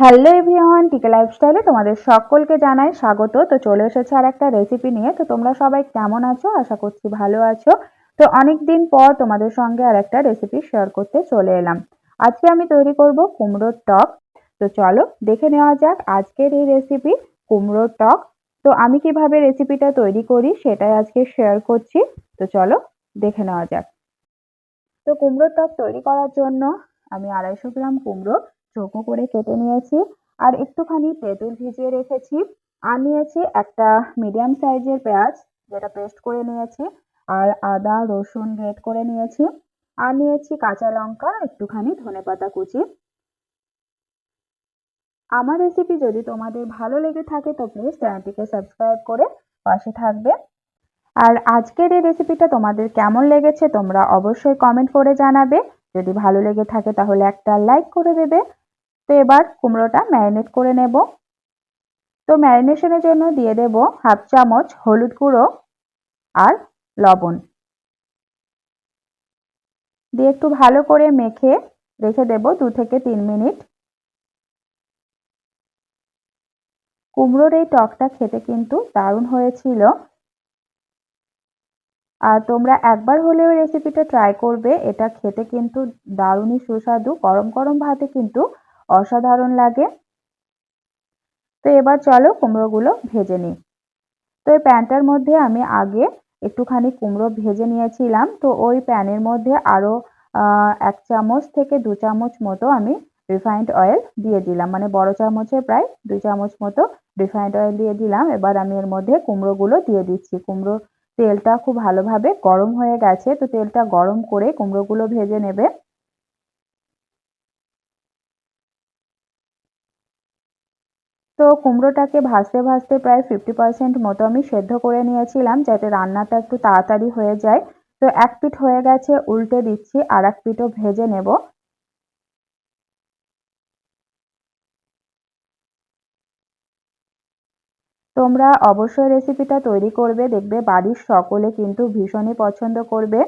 Hello everyone টিকে লাইফস্টাইলে তোমাদের সকলকে জানাই স্বাগত। তো চলে এসেছে আর একটা রেসিপি নিয়ে। তো তোমরা সবাই কেমন আছো? আশা করছি ভালো আছো। তো অনেক দিন পর তোমাদের সঙ্গে আর একটা রেসিপি শেয়ার করতে চলে এলাম। আজকে আমি তৈরি করব কুমড়োর টক। তো চলো দেখে নেওয়া যাক আজকের এই রেসিপি কুমড়োর টক। তো আমি কীভাবে রেসিপিটা তৈরি করি সেটাই আজকে শেয়ার করছি। তো চলো দেখে নেওয়া যাক। তো কুমড়োর টক তৈরি করার জন্য আমি আড়াইশো গ্রাম কুমড়ো চৌকো করে কেটে নিয়েছি আর একটুখানি তেঁতুল ভিজিয়ে রেখেছি আর নিয়েছি একটা মিডিয়াম সাইজের পেঁয়াজ যেটা পেস্ট করে নিয়েছি আর আদা, রসুন গ্রেট করে নিয়েছি আর নিয়েছি কাঁচা লঙ্কা, একটুখানি ধনে পাতা কুচি। আমার রেসিপি যদি তোমাদের ভালো লেগে থাকে তো প্লিজ চ্যানেলটিকে সাবস্ক্রাইব করে পাশে থাকবে। আর আজকের এই রেসিপিটা তোমাদের কেমন লেগেছে তোমরা অবশ্যই কমেন্ট করে জানাবে। যদি ভালো লেগে থাকে তাহলে একটা লাইক করে দেবে। তো এবার কুমড়োটা ম্যারিনেট করে নেব। তো ম্যারিনেশনের জন্য দিয়ে দেব হাফ চামচ হলুদ গুঁড়ো আর লবণ। দিয়ে একটু ভালো করে মেখে রেখে দেব দু থেকে তিন মিনিট। কুমড়োর এই টকটা খেতে কিন্তু দারুণ হয়েছিল। আর তোমরা একবার হলেও রেসিপিটা ট্রাই করবে, এটা খেতে কিন্তু দারুণই সুস্বাদু। গরম গরম ভাতে কিন্তু অসাধারণ লাগে। তো এবার চলো কুমড়োগুলো ভেজে নিই। তো এই প্যানটার মধ্যে আমি আগে একটুখানি কুমড়ো ভেজে নিয়েছিলাম। তো ওই প্যানের মধ্যে আরও এক চামচ থেকে দু চামচ মতো আমি রিফাইন্ড অয়েল দিয়ে দিলাম। মানে বড় চামচের প্রায় দুই চামচ মতো রিফাইন্ড অয়েল দিয়ে দিলাম। এবার আমি এর মধ্যে কুমড়োগুলো দিয়ে দিচ্ছি। কুমড়ো তেলটা খুব ভালোভাবে গরম হয়ে গেছে। তো তেলটা গরম করে কুমড়োগুলো ভেজে নেবে। তো কুমড়োটাকে ভাজতে ভাজতে প্রায় ফিফটি পার্সেন্ট মতো আমি সেদ্ধ করে নিয়েছিলাম যাতে রান্নাটা একটু তাড়াতাড়ি হয়ে যায়। তো এক পিঠ হয়ে গেছে, উল্টে দিচ্ছি, আর এক পিঠও ভেজে নেব। তোমরা অবশ্যই রেসিপিটা তৈরি করবে, দেখবে বাড়ির সকলে কিন্তু ভীষণই পছন্দ করবে।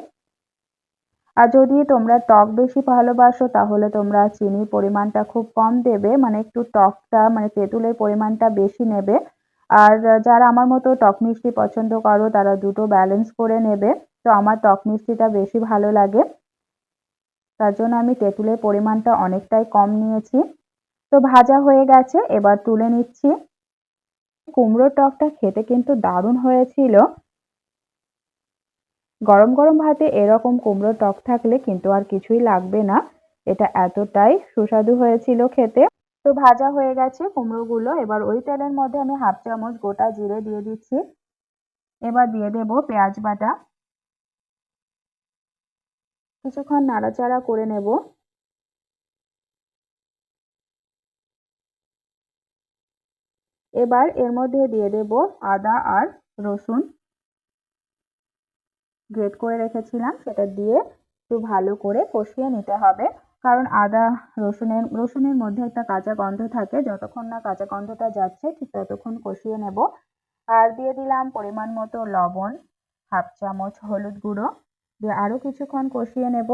আর যদি তোমরা টক বেশি ভালোবাসো, তাহলে তোমরা চিনির পরিমাণটা খুব কম দেবে মানে একটু টকটা মানে তেঁতুলের পরিমাণটা বেশি নেবে। আর যারা আমার মতো টক মিষ্টি পছন্দ করো, তারা দুটো ব্যালেন্স করে নেবে। তো আমার টক মিষ্টিটা বেশি ভালো লাগে। তার জন্য আমি তেঁতুলের পরিমাণটা অনেকটাই কম নিয়েছি। তো ভাজা হয়ে গেছে, এবার তুলে নিচ্ছি। কুমড়োর টকটা খেতে কিন্তু দারুণ হয়েছিল। গরম গরম ভাতে এরকম কুমড়োর টক থাকলে কিন্তু আর কিছুই লাগবে না। এটা এতটাই সুস্বাদু হয়েছিল খেতে। তো ভাজা হয়ে গেছে কুমড়োগুলো। এবার ওই তেলের মধ্যে আমি হাফ চামচ গোটা জিরে দিয়ে দিচ্ছি। এবার দিয়ে দেব পেঁয়াজ বাটা। কিছুক্ষণ নাড়াচাড়া করে নেব। এবার এর মধ্যে দিয়ে দেব আদা আর রসুন। গ্রেট করে রেখেছিলাম, সেটা দিয়ে একটু ভালো করে কষিয়ে নিতে হবে। কারণ আদা, রসুনের রসুনের মধ্যে একটা কাঁচা গন্ধ থাকে, যতক্ষণ না কাঁচা গন্ধটা যাচ্ছে, ঠিক ততক্ষণ কষিয়ে নেব। আর দিয়ে দিলাম পরিমাণ মতো লবণ, হাফ চামচ হলুদ গুঁড়ো, দিয়ে আরও কিছুক্ষণ কষিয়ে নেব।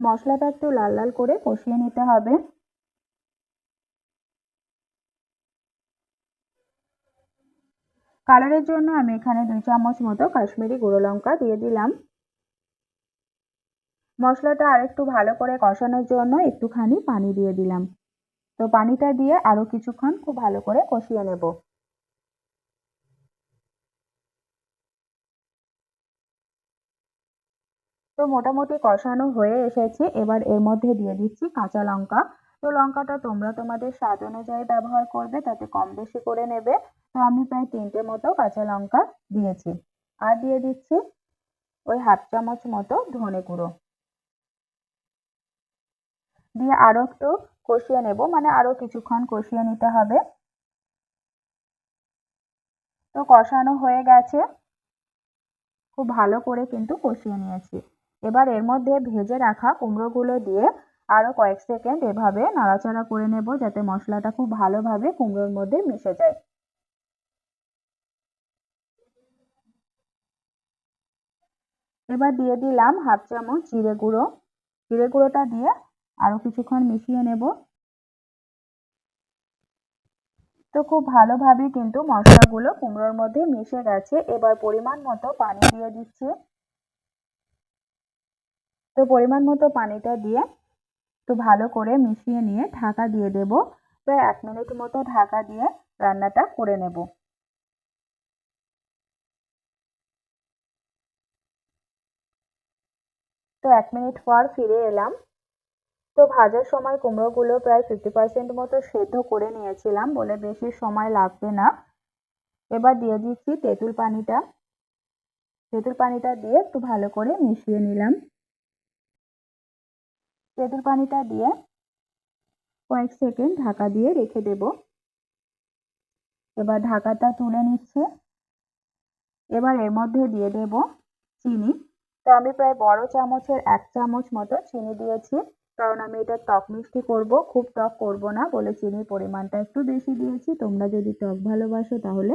মশলাটা একটু লাল লাল করে কষিয়ে নিতে হবে। কালারের জন্য আমি এখানে দুই চামচ মতো কাশ্মীরি গুঁড়ো লঙ্কা দিয়ে দিলাম। মশলাটা আরেকটু ভালো করে কষানোর জন্য একটুখানি পানি দিয়ে দিলাম। তো পানিটা দিয়ে আরও কিছুক্ষণ খুব ভালো করে কষিয়ে নেব। তো মোটামুটি কষানো হয়ে এসেছে। এবার এর মধ্যে দিয়ে দিচ্ছি কাঁচা লঙ্কা। তো লঙ্কাটা তোমরা তোমাদের স্বাদ অনুযায়ী ব্যবহার করবে, তাতে কম বেশি করে নেবে। তো আমি প্রায় তিনটে মতো কাঁচা লঙ্কা দিয়েছি। আর দিয়ে দিচ্ছি ওই হাফ চামচ মতো ধনে গুঁড়ো। দিয়ে আরও একটু কষিয়ে নেব মানে আরও কিছুক্ষণ কষিয়ে নিতে হবে। তো কষানো হয়ে গেছে। খুব ভালো করে কিন্তু কষিয়ে নিয়েছি। এবার এর মধ্যে ভেজে রাখা কুমড়োগুলো দিয়ে আরও কয়েক সেকেন্ড এভাবে নাড়াচাড়া করে নেব যাতে মশলাটা খুব ভালোভাবে কুমড়োর মধ্যে মিশে যায়। এবার দিয়ে দিলাম হাফ চামচ জিরে গুঁড়ো। জিরে গুঁড়োটা দিয়ে আরও কিছুক্ষণ মিশিয়ে নেব। তো খুব ভালোভাবে কিন্তু মশলাগুলো কুমড়োর মধ্যে মিশে গেছে। এবার পরিমাণ মতো পানি দিয়ে দিচ্ছি। তো পরিমাণ মতো পানিটা দিয়ে একটু ভালো করে মিশিয়ে নিয়ে ঢাকা দিয়ে দেব। প্রায় এক মিনিট মতো ঢাকা দিয়ে রান্নাটা করে নেব। তো এক মিনিট পর ফিরে এলাম। তো ভাজার সময় কুমড়োগুলো প্রায় ফিফটি পার্সেন্ট মতো সেদ্ধ করে নিয়েছিলাম বলে বেশি সময় লাগবে না। এবার দিয়ে দিচ্ছি তেঁতুল পানিটা। তেঁতুল পানিটা দিয়ে একটু ভালো করে মিশিয়ে নিলাম। তেঁতুল পানিটা দিয়ে কয়েক সেকেন্ড ঢাকা দিয়ে রেখে দেব। এবার ঢাকাটা তুলে নিচ্ছে। এবার এর মধ্যে দিয়ে দেব চিনি। তো আমি প্রায় বড় চামচের এক চামচ মতো চিনি দিয়েছি, কারণ আমি এটা টক মিষ্টি করব, খুব টক করব না বলে চিনির পরিমাণটা একটু বেশি দিয়েছি। তোমরা যদি টক ভালোবাসো তাহলে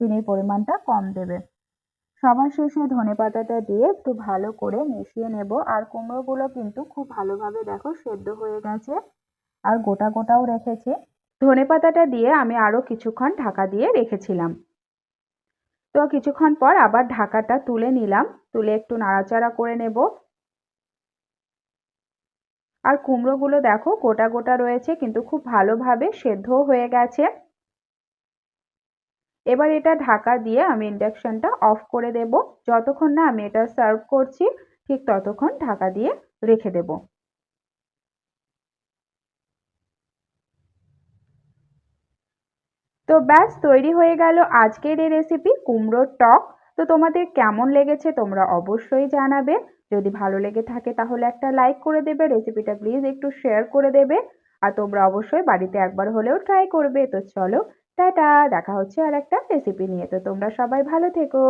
চিনির পরিমাণটা কম দেবে। সবার শেষে ধনে পাতাটা দিয়ে একটু ভালো করে মিশিয়ে নেব। আর কুমড়োগুলো কিন্তু খুব ভালোভাবে দেখো সেদ্ধ হয়ে গেছে। আর গোটা গোটাও রেখেছি। ধনে পাতাটা দিয়ে আমি আরও কিছুক্ষণ ঢাকা দিয়ে রেখেছিলাম। তো কিছুক্ষণ পর আবার ঢাকাটা তুলে নিলাম। তুলে একটু নাড়াচাড়া করে নেব। আর কুমড়োগুলো দেখো গোটা গোটা রয়েছে, কিন্তু খুব ভালোভাবে সেদ্ধ হয়ে গেছে। এবার এটা ঢাকা দিয়ে আমি ইন্ডাকশানটা অফ করে দেব। যতক্ষণ না আমি এটা সার্ভ করছি, ঠিক ততক্ষণ ঢাকা দিয়ে রেখে দেব। তো ব্যাস, তৈরি হয়ে গেল আজকের এই রেসিপি কুমড়োর টক। তো তোমাদের কেমন লেগেছে তোমরা অবশ্যই জানাবে। যদি ভালো লেগে থাকে তাহলে একটা লাইক করে দেবে রেসিপিটা প্লিজ একটু শেয়ার করে দেবে। আর তোমরা অবশ্যই বাড়িতে একবার হলেও ট্রাই করবে। তো চলো টাটা দেখা হচ্ছে আর একটা রেসিপি নিয়ে। তো তোমরা সবাই ভালো থেকো।